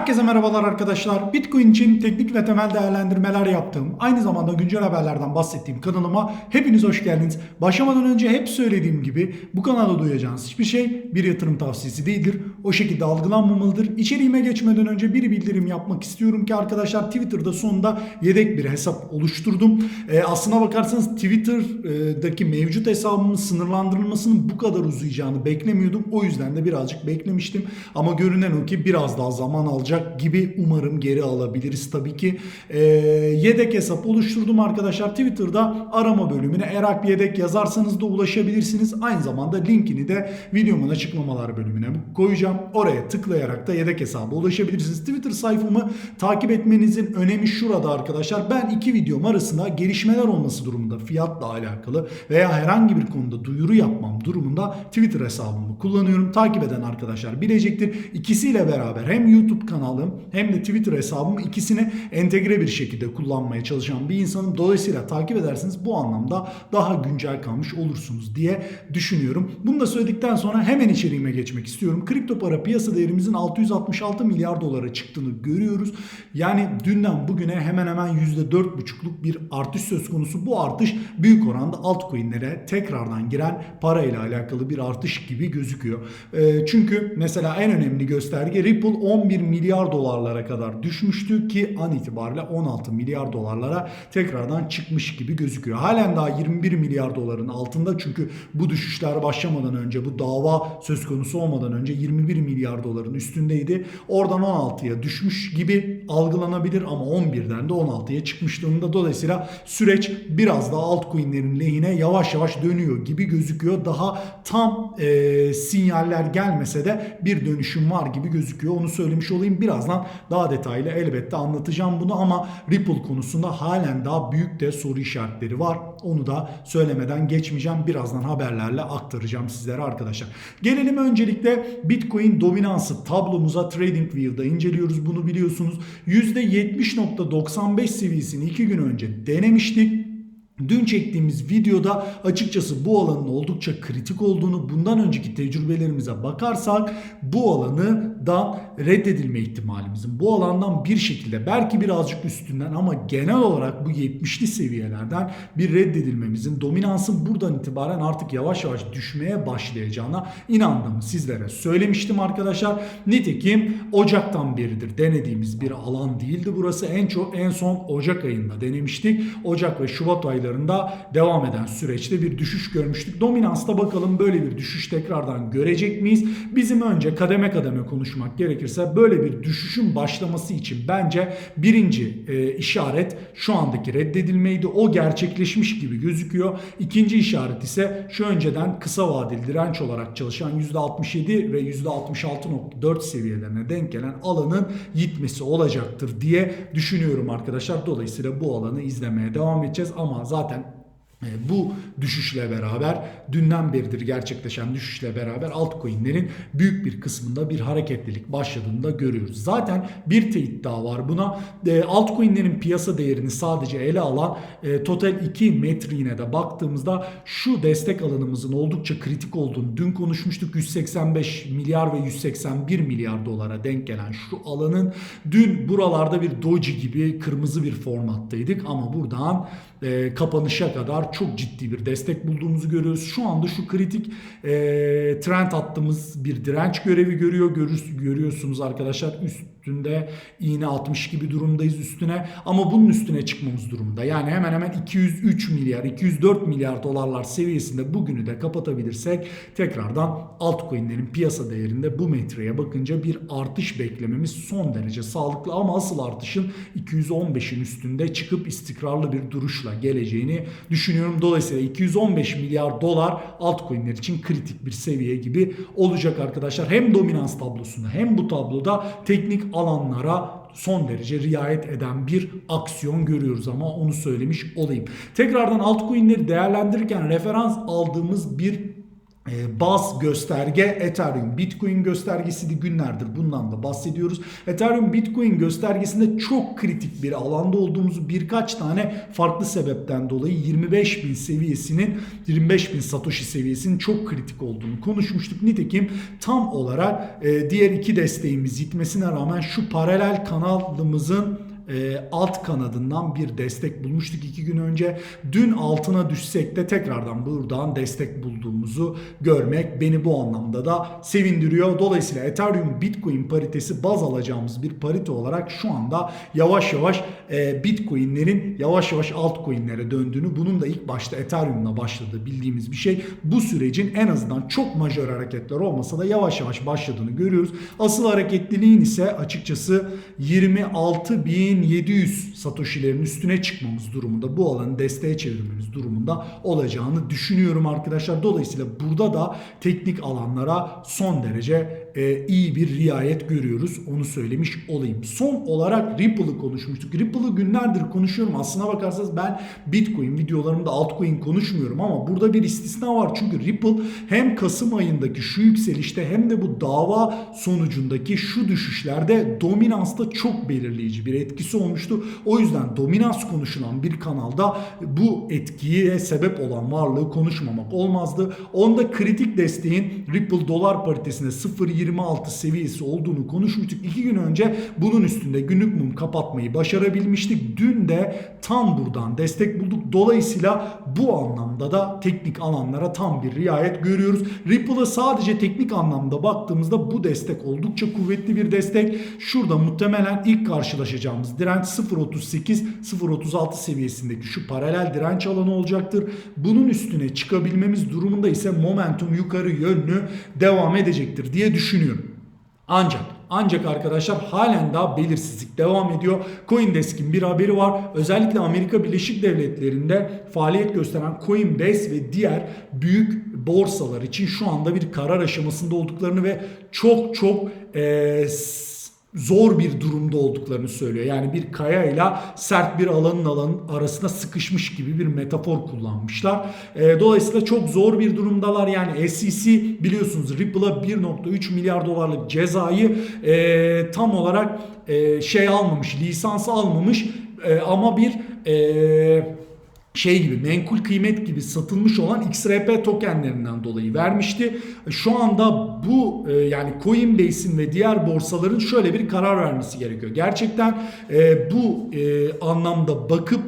Herkese merhabalar arkadaşlar. Bitcoin için teknik ve temel değerlendirmeler yaptığım, aynı zamanda güncel haberlerden bahsettiğim kanalıma hepiniz hoş geldiniz. Başlamadan önce hep söylediğim gibi bu kanalda duyacağınız hiçbir şey bir yatırım tavsiyesi değildir. O şekilde algılanmamalıdır. İçeriğime geçmeden önce bir bildirim yapmak istiyorum ki arkadaşlar Twitter'da sonunda yedek bir hesap oluşturdum. Ee, aslına bakarsanız Twitter'daki mevcut hesabımın sınırlandırılmasının bu kadar uzayacağını beklemiyordum. O yüzden de birazcık beklemiştim. Ama görünen o ki biraz daha zaman alacak gibi umarım geri alabiliriz tabii ki. Ee, yedek hesap oluşturdum arkadaşlar. Twitter'da arama bölümüne Erak Yedek yazarsanız da ulaşabilirsiniz. Aynı zamanda linkini de videomun açıklamalar bölümüne koyacağım. Oraya tıklayarak da yedek hesaba ulaşabilirsiniz. Twitter sayfamı takip etmenizin önemi şurada arkadaşlar. Ben iki videom arasında gelişmeler olması durumunda fiyatla alakalı veya herhangi bir konuda duyuru yapmam durumunda Twitter hesabımı kullanıyorum. Takip eden arkadaşlar bilecektir. İkisiyle beraber hem YouTube kanalım hem de Twitter hesabımı ikisini entegre bir şekilde kullanmaya çalışan bir insanım. Dolayısıyla takip ederseniz bu anlamda daha güncel kalmış olursunuz diye düşünüyorum. Bunu da söyledikten sonra hemen içeriğime geçmek istiyorum. Kripto para piyasa değerimizin 666 milyar dolara çıktığını görüyoruz. Yani dünden bugüne hemen hemen %4,5'luk bir artış söz konusu. Bu artış büyük oranda altcoin'lere tekrardan giren parayla alakalı bir artış gibi gözüküyor. Ee, çünkü mesela en önemli gösterge Ripple 11 milyar dolarlara kadar düşmüştü ki an itibariyle 16 milyar dolarlara tekrardan çıkmış gibi gözüküyor. Halen daha 21 milyar doların altında çünkü bu düşüşler başlamadan önce bu dava söz konusu olmadan önce 21 milyar doların üstündeydi. Oradan 16'ya düşmüş gibi algılanabilir ama 11'den de 16'ya çıkmış durumda. Dolayısıyla süreç biraz daha altcoin'lerin lehine yavaş yavaş dönüyor gibi gözüküyor. Daha tam e, sinyaller gelmese de bir dönüşüm var gibi gözüküyor. Onu söylemiş olayım. Birazdan daha detaylı elbette anlatacağım bunu ama Ripple konusunda halen daha büyük de soru işaretleri var. Onu da söylemeden geçmeyeceğim. Birazdan haberlerle aktaracağım sizlere arkadaşlar. Gelelim öncelikle Bitcoin dominansı tablomuza TradingView'da inceliyoruz. Bunu biliyorsunuz. %70.95 seviyesini 2 gün önce denemiştik. Dün çektiğimiz videoda açıkçası bu alanın oldukça kritik olduğunu, bundan önceki tecrübelerimize bakarsak bu alanı da reddedilme ihtimalimizin bu alandan bir şekilde belki birazcık üstünden ama genel olarak bu 70'li seviyelerden bir reddedilmemizin dominansın buradan itibaren artık yavaş yavaş düşmeye başlayacağına inandığımı sizlere söylemiştim arkadaşlar. Nitekim Ocak'tan beridir denediğimiz bir alan değildi burası. En çok en son Ocak ayında denemiştik. Ocak ve Şubat aylarında devam eden süreçte bir düşüş görmüştük. Dominansta bakalım böyle bir düşüş tekrardan görecek miyiz? Bizim önce kademe kademe konuşmak gerekirse böyle bir düşüşün başlaması için bence birinci e, işaret şu andaki reddedilmeydi. O gerçekleşmiş gibi gözüküyor. İkinci işaret ise şu önceden kısa vadeli direnç olarak çalışan %67 ve %66.4 seviyelerine denk gelen alanın gitmesi olacaktır diye düşünüyorum arkadaşlar. Dolayısıyla bu alanı izlemeye devam edeceğiz ama zaten e, bu düşüşle beraber dünden beridir gerçekleşen düşüşle beraber altcoin'lerin büyük bir kısmında bir hareketlilik başladığını da görüyoruz. Zaten bir teyit daha var buna. E, altcoin'lerin piyasa değerini sadece ele alan e, Total 2 metriğine de baktığımızda şu destek alanımızın oldukça kritik olduğunu dün konuşmuştuk. 185 milyar ve 181 milyar dolara denk gelen şu alanın dün buralarda bir doji gibi kırmızı bir formattaydık ama buradan e, kapanışa kadar çok ciddi bir destek bulduğumuzu görüyoruz. Şu anda şu kritik e, trend attığımız bir direnç görevi görüyor. Görür, görüyorsunuz arkadaşlar üstünde iğne atmış gibi durumdayız üstüne ama bunun üstüne çıkmamız durumda. Yani hemen hemen 203 milyar 204 milyar dolarlar seviyesinde bugünü de kapatabilirsek tekrardan altcoin'lerin piyasa değerinde bu metreye bakınca bir artış beklememiz son derece sağlıklı ama asıl artışın 215'in üstünde çıkıp istikrarlı bir duruşla geleceğini düşünüyorum. Dolayısıyla 215 milyar dolar altcoin'ler için kritik bir seviye gibi olacak arkadaşlar. Hem dominans tablosunda hem bu tabloda teknik alanlara son derece riayet eden bir aksiyon görüyoruz ama onu söylemiş olayım. Tekrardan altcoin'leri değerlendirirken referans aldığımız bir baz gösterge Ethereum Bitcoin göstergesiydi günlerdir bundan da bahsediyoruz. Ethereum Bitcoin göstergesinde çok kritik bir alanda olduğumuzu birkaç tane farklı sebepten dolayı 25 bin seviyesinin 25 bin Satoshi seviyesinin çok kritik olduğunu konuşmuştuk. Nitekim tam olarak e, diğer iki desteğimiz gitmesine rağmen şu paralel kanalımızın e, alt kanadından bir destek bulmuştuk iki gün önce. Dün altına düşsek de tekrardan buradan destek bulduğumuzu görmek beni bu anlamda da sevindiriyor. Dolayısıyla Ethereum Bitcoin paritesi baz alacağımız bir parite olarak şu anda yavaş yavaş e, Bitcoin'lerin yavaş yavaş altcoin'lere döndüğünü bunun da ilk başta Ethereum'la başladığı bildiğimiz bir şey. Bu sürecin en azından çok majör hareketler olmasa da yavaş yavaş başladığını görüyoruz. Asıl hareketliliğin ise açıkçası 26.700 Satoshi'lerin üstüne çıkmamız durumunda bu alanı desteğe çevirmemiz durumunda olacağını düşünüyorum arkadaşlar. Dolayısıyla burada da teknik alanlara son derece e, iyi bir riayet görüyoruz. Onu söylemiş olayım. Son olarak Ripple'ı konuşmuştuk. Ripple'ı günlerdir konuşuyorum. Aslına bakarsanız ben Bitcoin videolarımda altcoin konuşmuyorum ama burada bir istisna var. Çünkü Ripple hem Kasım ayındaki şu yükselişte hem de bu dava sonucundaki şu düşüşlerde dominansta çok belirleyici bir etkisi olmuştu. O yüzden dominans konuşulan bir kanalda bu etkiye sebep olan varlığı konuşmamak olmazdı. Onda kritik desteğin Ripple dolar paritesinde 0.26 seviyesi olduğunu konuşmuştuk. İki gün önce bunun üstünde günlük mum kapatmayı başarabilmiştik. Dün de tam buradan destek bulduk. Dolayısıyla bu anlamda da teknik alanlara tam bir riayet görüyoruz. Ripple'a sadece teknik anlamda baktığımızda bu destek oldukça kuvvetli bir destek. Şurada muhtemelen ilk karşılaşacağımız direnç 0.38-0.36 seviyesindeki şu paralel direnç alanı olacaktır. Bunun üstüne çıkabilmemiz durumunda ise momentum yukarı yönlü devam edecektir diye düşünüyorum. Ancak ancak arkadaşlar halen daha belirsizlik devam ediyor. Coindesk'in bir haberi var. Özellikle Amerika Birleşik Devletleri'nde faaliyet gösteren Coinbase ve diğer büyük borsalar için şu anda bir karar aşamasında olduklarını ve çok çok ee, zor bir durumda olduklarını söylüyor. Yani bir kayayla sert bir alanın alanın arasında sıkışmış gibi bir metafor kullanmışlar. E, dolayısıyla çok zor bir durumdalar. Yani SEC biliyorsunuz Ripple'a 1.3 milyar dolarlık cezayı e, tam olarak e, şey almamış, lisans almamış e, ama bir e, şey gibi menkul kıymet gibi satılmış olan XRP tokenlerinden dolayı vermişti. Şu anda bu e, yani Coinbase'in ve diğer borsaların şöyle bir karar vermesi gerekiyor. Gerçekten e, bu e, anlamda bakıp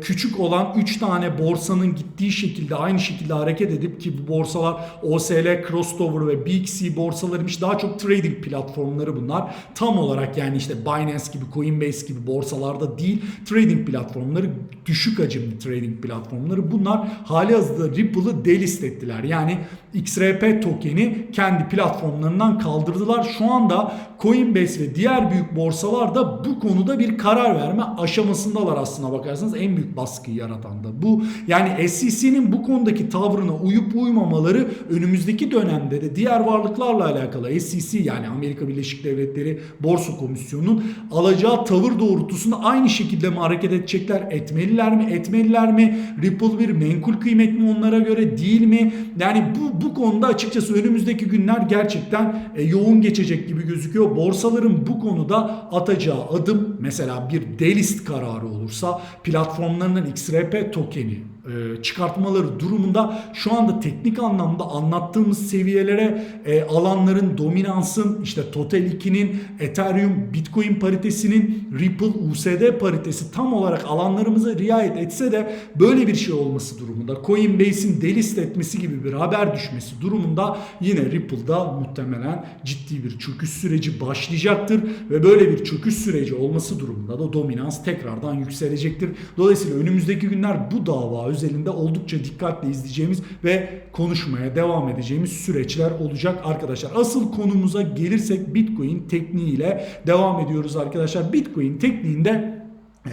küçük olan 3 tane borsanın gittiği şekilde aynı şekilde hareket edip ki bu borsalar OSL, Crossover ve BXC borsalarıymış daha çok trading platformları bunlar. Tam olarak yani işte Binance gibi Coinbase gibi borsalarda değil trading platformları düşük hacim hacimli trading platformları. Bunlar hali hazırda Ripple'ı delist ettiler. Yani XRP tokeni kendi platformlarından kaldırdılar. Şu anda Coinbase ve diğer büyük borsalar da bu konuda bir karar verme aşamasındalar aslına bakarsanız. En büyük baskıyı yaratan da bu. Yani SEC'nin bu konudaki tavrına uyup uymamaları önümüzdeki dönemde de diğer varlıklarla alakalı SEC yani Amerika Birleşik Devletleri Borsa Komisyonu'nun alacağı tavır doğrultusunda aynı şekilde mi hareket edecekler? Etmeliler mi? Etmeliler mi? Ripple bir menkul kıymet mi onlara göre değil mi? Yani bu bu konuda açıkçası önümüzdeki günler gerçekten e, yoğun geçecek gibi gözüküyor. Borsaların bu konuda atacağı adım mesela bir delist kararı olursa platformlarının XRP tokeni e, çıkartmaları durumunda şu anda teknik anlamda anlattığımız seviyelere e, alanların dominansın işte Total 2'nin Ethereum Bitcoin paritesinin Ripple USD paritesi tam olarak alanlarımıza riayet etse de böyle bir şey olması durumunda Coinbase'in delist etmesi gibi bir haber düşmesi durumunda yine Ripple'da muhtemelen ciddi bir çöküş süreci başlayacaktır ve böyle bir çöküş süreci olması durumunda da dominans tekrardan yükselecektir. Dolayısıyla önümüzdeki günler bu dava özelinde oldukça dikkatle izleyeceğimiz ve konuşmaya devam edeceğimiz süreçler olacak arkadaşlar. Asıl konumuza gelirsek Bitcoin tekniğiyle devam ediyoruz arkadaşlar. Bitcoin tekniğinde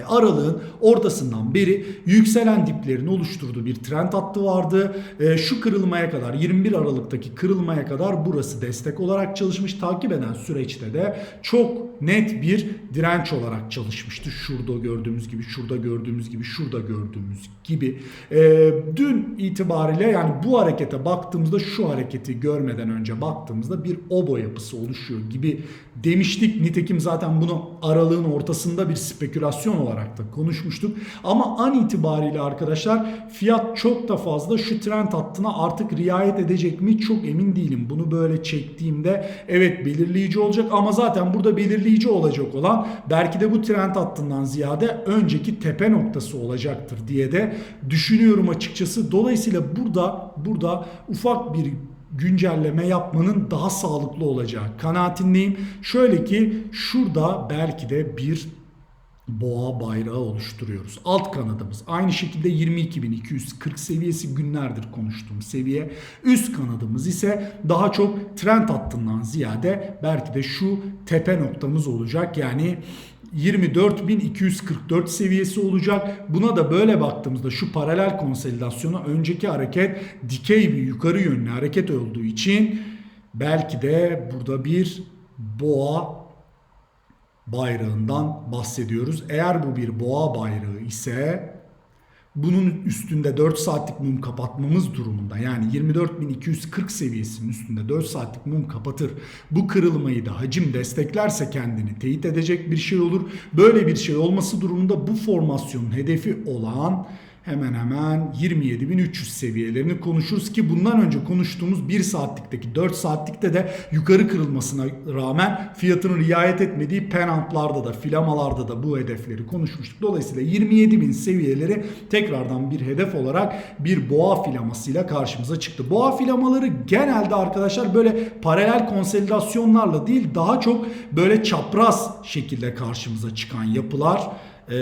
aralığın ortasından beri yükselen diplerin oluşturduğu bir trend hattı vardı. E, şu kırılmaya kadar 21 Aralık'taki kırılmaya kadar burası destek olarak çalışmış. Takip eden süreçte de çok net bir direnç olarak çalışmıştı. Şurada gördüğümüz gibi, şurada gördüğümüz gibi, şurada gördüğümüz gibi. E, dün itibariyle yani bu harekete baktığımızda şu hareketi görmeden önce baktığımızda bir obo yapısı oluşuyor gibi demiştik. Nitekim zaten bunu aralığın ortasında bir spekülasyon olarak da konuşmuştuk. Ama an itibariyle arkadaşlar fiyat çok da fazla şu trend hattına artık riayet edecek mi çok emin değilim. Bunu böyle çektiğimde evet belirleyici olacak ama zaten burada belirleyici olacak olan belki de bu trend hattından ziyade önceki tepe noktası olacaktır diye de düşünüyorum açıkçası. Dolayısıyla burada burada ufak bir güncelleme yapmanın daha sağlıklı olacağı kanaatindeyim. Şöyle ki şurada belki de bir boğa bayrağı oluşturuyoruz. Alt kanadımız aynı şekilde 22.240 seviyesi günlerdir konuştuğum seviye. Üst kanadımız ise daha çok trend hattından ziyade belki de şu tepe noktamız olacak. Yani 24.244 seviyesi olacak. Buna da böyle baktığımızda şu paralel konsolidasyona önceki hareket dikey bir yukarı yönlü hareket olduğu için belki de burada bir boğa bayrağından bahsediyoruz. Eğer bu bir boğa bayrağı ise bunun üstünde 4 saatlik mum kapatmamız durumunda yani 24.240 seviyesinin üstünde 4 saatlik mum kapatır. Bu kırılmayı da hacim desteklerse kendini teyit edecek bir şey olur. Böyle bir şey olması durumunda bu formasyonun hedefi olan hemen hemen 27.300 seviyelerini konuşuruz ki bundan önce konuştuğumuz 1 saatlikteki 4 saatlikte de yukarı kırılmasına rağmen fiyatının riayet etmediği penantlarda da filamalarda da bu hedefleri konuşmuştuk. Dolayısıyla 27.000 seviyeleri tekrardan bir hedef olarak bir boğa filamasıyla karşımıza çıktı. Boğa filamaları genelde arkadaşlar böyle paralel konsolidasyonlarla değil daha çok böyle çapraz şekilde karşımıza çıkan yapılar. E,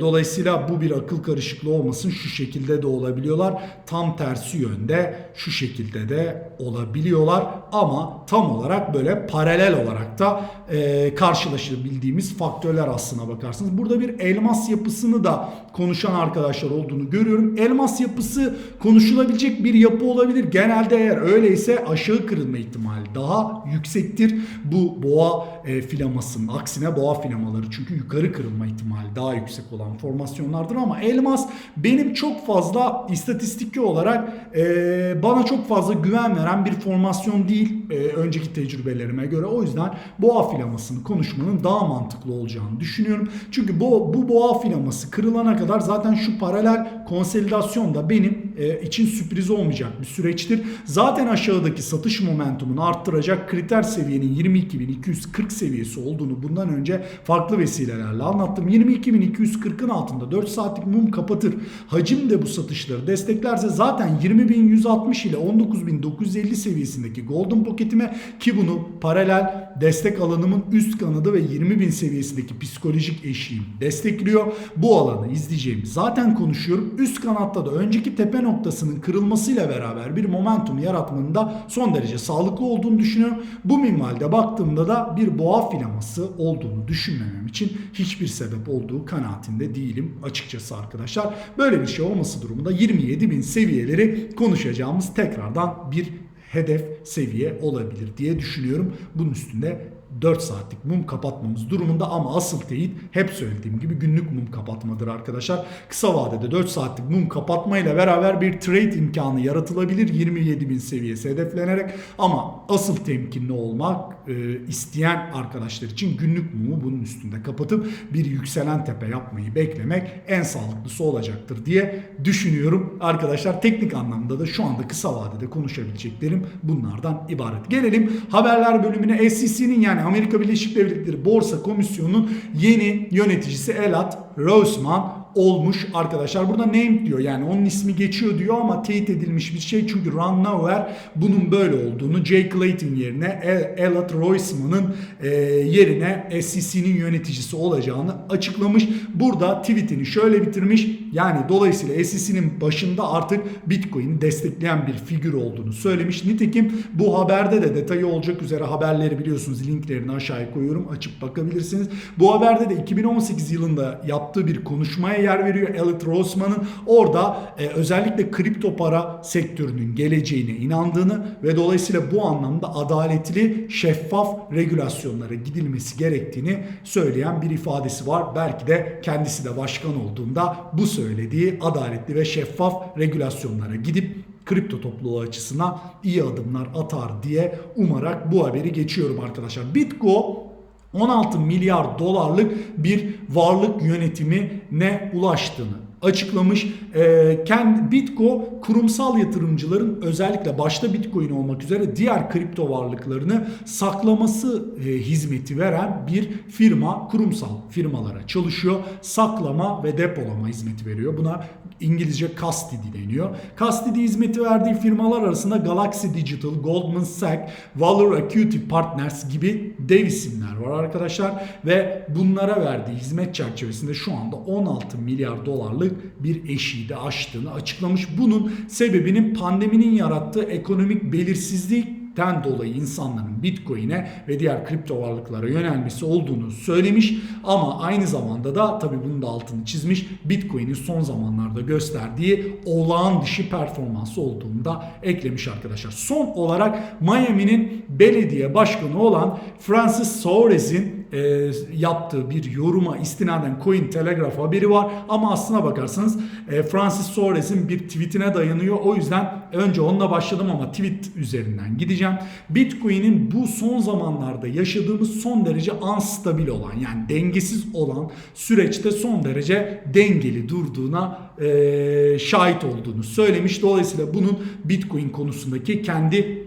dolayısıyla bu bir akıl karışıklığı olmasın şu şekilde de olabiliyorlar. Tam tersi yönde şu şekilde de olabiliyorlar. Ama tam olarak böyle paralel olarak da e, karşılaşabildiğimiz faktörler aslına bakarsınız. Burada bir elmas yapısını da konuşan arkadaşlar olduğunu görüyorum. Elmas yapısı konuşulabilecek bir yapı olabilir. Genelde eğer öyleyse aşağı kırılma ihtimali daha yüksektir. Bu boğa e, filamasının aksine boğa filamaları çünkü yukarı kırılma ihtimali daha yüksek olan formasyonlardır ama elmas benim çok fazla istatistiki olarak e, bana çok fazla güven veren bir formasyon değil e, önceki tecrübelerime göre. O yüzden boğa filamasını konuşmanın daha mantıklı olacağını düşünüyorum. Çünkü bu, bu boğa filaması kırılana kadar zaten şu paralel konsolidasyon da benim e, için sürpriz olmayacak bir süreçtir. Zaten aşağıdaki satış momentumunu arttıracak kriter seviyenin 22.240 seviyesi olduğunu bundan önce farklı vesilelerle anlattım. 22.240'ın altında 4 saatlik mum kapatır. Hacim de bu satışları desteklerse zaten 20.160 ile 19.950 seviyesindeki Golden Pocket'ime ki bunu paralel destek alanımın üst kanadı ve 20.000 seviyesindeki psikolojik eşiğim destekliyor. Bu alanı izleyeceğimi zaten konuşuyorum. Üst kanatta da önceki tepe noktasının kırılmasıyla beraber bir momentum yaratmanın da son derece sağlıklı olduğunu düşünüyorum. Bu minvalde baktığımda da bir boğa filaması olduğunu düşünmemem için hiçbir sebep olduğu kanaatinde değilim açıkçası arkadaşlar. Böyle bir şey olması durumunda 27.000 seviyeleri konuşacağımız tekrardan bir hedef seviye olabilir diye düşünüyorum. Bunun üstünde 4 saatlik mum kapatmamız durumunda ama asıl teyit hep söylediğim gibi günlük mum kapatmadır arkadaşlar. Kısa vadede 4 saatlik mum kapatmayla beraber bir trade imkanı yaratılabilir 27.000 seviyesi hedeflenerek ama asıl temkinli olmak e, isteyen arkadaşlar için günlük mumu bunun üstünde kapatıp bir yükselen tepe yapmayı beklemek en sağlıklısı olacaktır diye düşünüyorum. Arkadaşlar teknik anlamda da şu anda kısa vadede konuşabileceklerim bunlardan ibaret. Gelelim haberler bölümüne SEC'nin yani Amerika Birleşik Devletleri Borsa Komisyonu'nun yeni yöneticisi Elad Roseman olmuş arkadaşlar. Burada name diyor yani onun ismi geçiyor diyor ama teyit edilmiş bir şey. Çünkü Ron Nauer bunun böyle olduğunu Jay Clayton yerine El- Elliot Roisman'ın e, yerine SEC'nin yöneticisi olacağını açıklamış. Burada tweetini şöyle bitirmiş. Yani dolayısıyla SEC'nin başında artık Bitcoin'i destekleyen bir figür olduğunu söylemiş. Nitekim bu haberde de detayı olacak üzere haberleri biliyorsunuz linklerini aşağıya koyuyorum. Açıp bakabilirsiniz. Bu haberde de 2018 yılında yaptığı bir konuşmaya yer veriyor Elliot Roseman'ın. Orada e, özellikle kripto para sektörünün geleceğine inandığını ve dolayısıyla bu anlamda adaletli, şeffaf regülasyonlara gidilmesi gerektiğini söyleyen bir ifadesi var. Belki de kendisi de başkan olduğunda bu söylediği adaletli ve şeffaf regülasyonlara gidip kripto topluluğu açısından iyi adımlar atar diye umarak bu haberi geçiyorum arkadaşlar. Bitgo 16 milyar dolarlık bir varlık yönetimine ulaştığını açıklamış. Ee, kendi Bitco kurumsal yatırımcıların özellikle başta Bitcoin olmak üzere diğer kripto varlıklarını saklaması e, hizmeti veren bir firma, kurumsal firmalara çalışıyor. Saklama ve depolama hizmeti veriyor. Buna İngilizce custody deniyor. Custody hizmeti verdiği firmalar arasında Galaxy Digital, Goldman Sachs, Valor Acuity Partners gibi dev isimler var arkadaşlar ve bunlara verdiği hizmet çerçevesinde şu anda 16 milyar dolarlık bir eşiği de aştığını açıklamış. Bunun sebebinin pandeminin yarattığı ekonomik belirsizlik den dolayı insanların Bitcoin'e ve diğer kripto varlıklara yönelmesi olduğunu söylemiş ama aynı zamanda da tabii bunun da altını çizmiş Bitcoin'in son zamanlarda gösterdiği olağan dışı performansı olduğunu da eklemiş arkadaşlar. Son olarak Miami'nin belediye başkanı olan Francis Suarez'in e, yaptığı bir yoruma istinaden Coin Telegraph haberi var ama aslına bakarsanız e, Francis Suarez'in bir tweetine dayanıyor. O yüzden önce onunla başladım ama tweet üzerinden gideceğim. Bitcoin'in bu son zamanlarda yaşadığımız son derece unstabil olan yani dengesiz olan süreçte son derece dengeli durduğuna e, şahit olduğunu söylemiş. Dolayısıyla bunun Bitcoin konusundaki kendi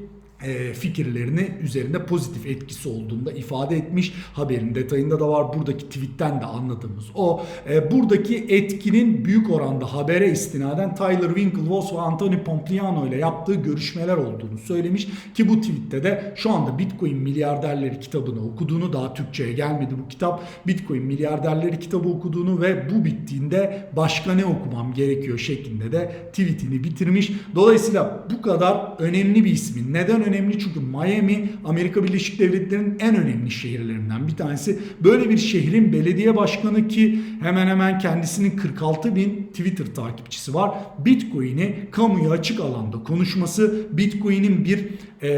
fikirlerini üzerinde pozitif etkisi olduğunu da ifade etmiş. Haberin detayında da var. Buradaki tweetten de anladığımız o. E, buradaki etkinin büyük oranda habere istinaden Tyler Winklevoss ve Anthony Pompliano ile yaptığı görüşmeler olduğunu söylemiş ki bu tweette de şu anda Bitcoin Milyarderleri kitabını okuduğunu daha Türkçe'ye gelmedi bu kitap. Bitcoin Milyarderleri kitabı okuduğunu ve bu bittiğinde başka ne okumam gerekiyor şeklinde de tweetini bitirmiş. Dolayısıyla bu kadar önemli bir ismin neden önemli? Çünkü Miami Amerika Birleşik Devletleri'nin en önemli şehirlerinden bir tanesi. Böyle bir şehrin belediye başkanı ki hemen hemen kendisinin 46 bin Twitter takipçisi var. Bitcoin'i kamuya açık alanda konuşması, Bitcoin'in bir e,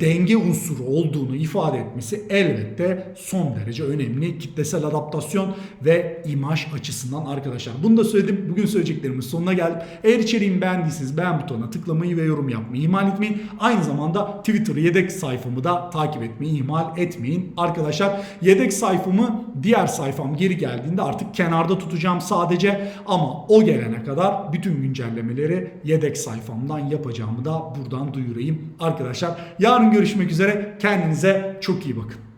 denge unsuru olduğunu ifade etmesi elbette son derece önemli. Kitlesel adaptasyon ve imaj açısından arkadaşlar. Bunu da söyledim. Bugün söyleyeceklerimin sonuna geldim. Eğer içeriğimi beğendiyseniz beğen butonuna tıklamayı ve yorum yapmayı ihmal etmeyin. Aynı zamanda Twitter yedek sayfamı da takip etmeyi ihmal etmeyin. Arkadaşlar yedek sayfamı diğer sayfam geri geldiğinde artık kenarda tutacağım sadece ama o gelene kadar bütün güncellemeleri yedek sayfamdan yapacağımı da buradan duyurayım. Arkadaşlar yarın görüşmek üzere. Kendinize çok iyi bakın.